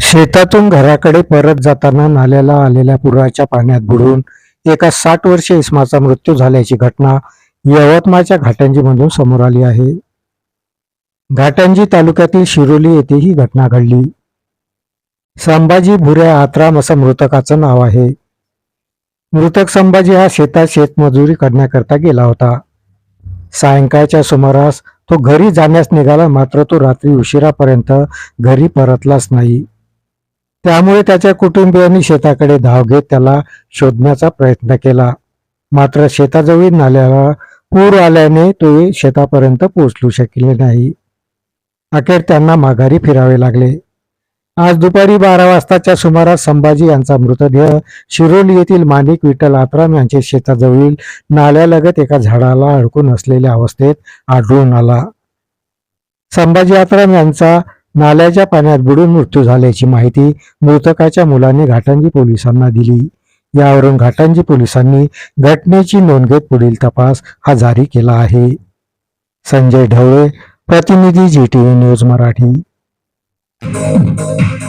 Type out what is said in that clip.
शेतातून घराकडे परत जाताना नाल्याला आलेल्या पुराच्या पाण्यात बुडून एका साठ वर्षीय इस्माचा मृत्यू झाल्याची घटना यवतमाळच्या घाटंजीमधून समोर आली आहे. घाटंजी तालुक्यातील शिरोली येथे ही घटना घडली. संभाजी भुऱ्या आत्राम असं मृतकाचं नाव आहे. मृतक संभाजी हा शेतात शेतमजुरी करण्याकरता गेला होता. सायंकाळच्या सुमारास तो घरी जाण्यास निघाला मात्र तो रात्री उशिरापर्यंत घरी परतलाच नाही. त्यामुळे त्याच्या कुटुंबियांनी शेताकडे धाव घेत त्याला शोधण्याचा प्रयत्न केला. मात्र शेताजवळील नाल्याला पूर आल्याने तो शेतापर्यंत पोहोचलू शकले नाही. अखेर त्यांना माघारी फिरावे लागले. आज दुपारी बारा वाजताच्या सुमारास संभाजी यांचा मृतदेह शिरोली येथील माणिक विठ्ठल आत्राम यांच्या शेताजवळील नाल्यालगत एका झाडाला अडकून असलेल्या अवस्थेत आढळून आला. संभाजी आत्राम यांचा नाल्याच्या पाण्यात बुडून मृत्यू झाल्याची माहिती मृतकाच्या मुलाने घाटंजी पोलिसांना दिली. यावरून घाटंजी पोलिसांनी घटनेची नोंद घेत पुढील तपास हा जारी केला आहे. संजय ढवळे प्रतिनिधी G T V news Marathi. Oh,